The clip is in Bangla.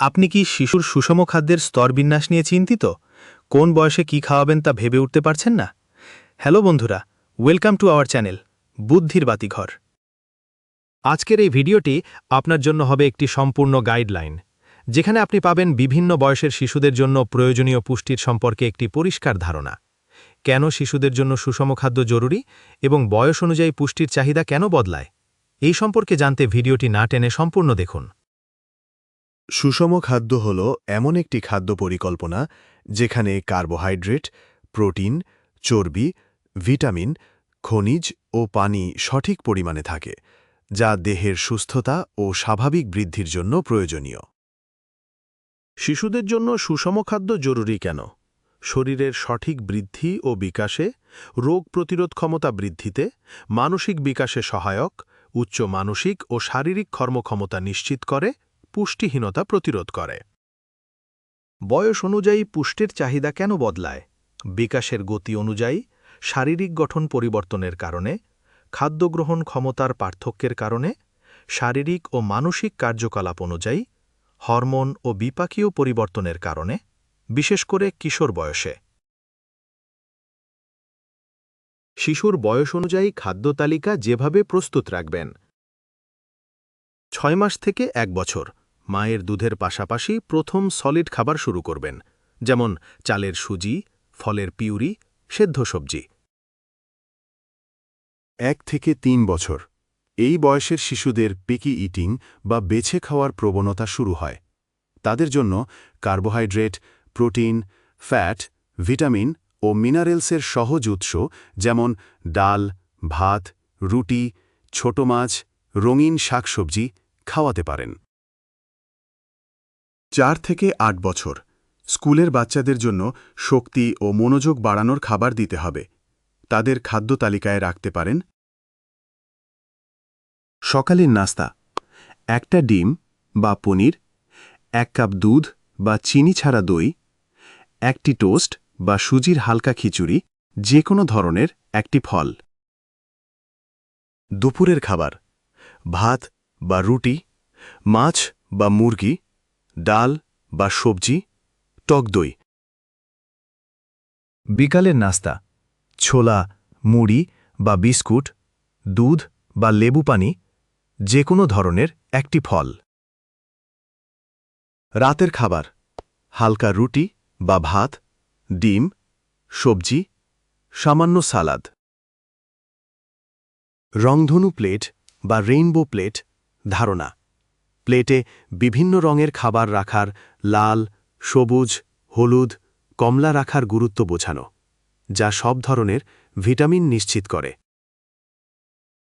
আপনি কি শিশুর সুষম খাদ্যের স্তরবিন্যাস নিয়ে চিন্তিত? কোন বয়সে কি খাওয়াবেন তা ভেবে উঠতে পারছেন না? হ্যালো বন্ধুরা, ওয়েলকাম টু আওয়ার চ্যানেল, বুদ্ধির বাতিঘর। আজকের এই ভিডিওটি আপনার জন্য হবে একটি সম্পূর্ণ গাইডলাইন, যেখানে আপনি পাবেন বিভিন্ন বয়সের শিশুদের জন্য প্রয়োজনীয় পুষ্টির সম্পর্কে একটি পরিষ্কার ধারণা। কেন শিশুদের জন্য সুষম খাদ্য জরুরি এবং বয়স অনুযায়ী পুষ্টির চাহিদা কেন বদলায়? এই সম্পর্কে জানতে ভিডিওটি না টেনে সম্পূর্ণ দেখুন। সুষম খাদ্য হল এমন একটি খাদ্য পরিকল্পনা যেখানে কার্বোহাইড্রেট, প্রোটিন, চর্বি, ভিটামিন, খনিজ ও পানি সঠিক পরিমাণে থাকে, যা দেহের সুস্থতা ও স্বাভাবিক বৃদ্ধির জন্য প্রয়োজনীয়। শিশুদের জন্য সুষম খাদ্য জরুরি কেন? শরীরের সঠিক বৃদ্ধি ও বিকাশে, রোগ প্রতিরোধ ক্ষমতা বৃদ্ধিতে, মানসিক বিকাশে সহায়ক, উচ্চ মানসিক ও শারীরিক কর্মক্ষমতা নিশ্চিত করে পুষ্টিহীনতা প্রতিরোধ করে। বয়স অনুযায়ী পুষ্টির চাহিদা কেন বদলায়? বিকাশের গতি অনুযায়ী, শারীরিক গঠন পরিবর্তনের কারণে খাদ্য গ্রহণ ক্ষমতার পার্থক্যের কারণে, শারীরিক ও মানসিক কার্যকলাপ অনুযায়ী, হরমোন ও বিপাকীয় পরিবর্তনের কারণে, বিশেষ করে কিশোর বয়সে। শিশুর বয়স অনুযায়ী খাদ্য তালিকা যেভাবে প্রস্তুত রাখবেন। ছয় মাস থেকে এক বছর। মায়ের দুধের পাশাপাশি প্রথম সলিড খাবার শুরু করবেন, যেমন চালের সুজি, ফলের পিউরি, সেদ্ধ সবজি। এক থেকে তিন বছর। এই বয়সের শিশুদের পিকি ইটিং বা বেছে খাওয়ার প্রবণতা শুরু হয়। তাদের জন্য কার্বোহাইড্রেট প্রোটিন ফ্যাট ভিটামিন ও মিনারেলসের সহজ উৎস যেমন ডাল, ভাত, রুটি, ছোট মাছ, রঙিন শাকসবজি খাওয়াতে পারেন। চার থেকে আট বছর। স্কুলের বাচ্চাদের জন্য শক্তি ও মনোযোগ বাড়ানোর খাবার দিতে হবে। তাদের খাদ্য তালিকায় রাখতে পারেন সকালের নাস্তা। একটা ডিম বা পনির, এক কাপ দুধ বা চিনি ছাড়া দই, একটি টোস্ট বা সুজির হালকা খিচুড়ি যে কোনো ধরনের একটি ফল। দুপুরের খাবার, ভাত বা রুটি, মাছ বা মুরগি ডাল বা সবজি, টক দই। বিকালের নাস্তা, ছোলা, মুড়ি বা বিস্কুট, দুধ বা লেবু পানি যে কোনো ধরনের একটি ফল। রাতের খাবার, হালকা রুটি বা ভাত, ডিম, সবজি, সামান্য সালাদ। রংধনু প্লেট বা রেইনবো প্লেট ধারণা। প্লেটে বিভিন্ন রঙের খাবার রাখার লাল, সবুজ, হলুদ, কমলা রাখার গুরুত্ব বোঝানো, যা সব ধরনের ভিটামিন নিশ্চিত করে।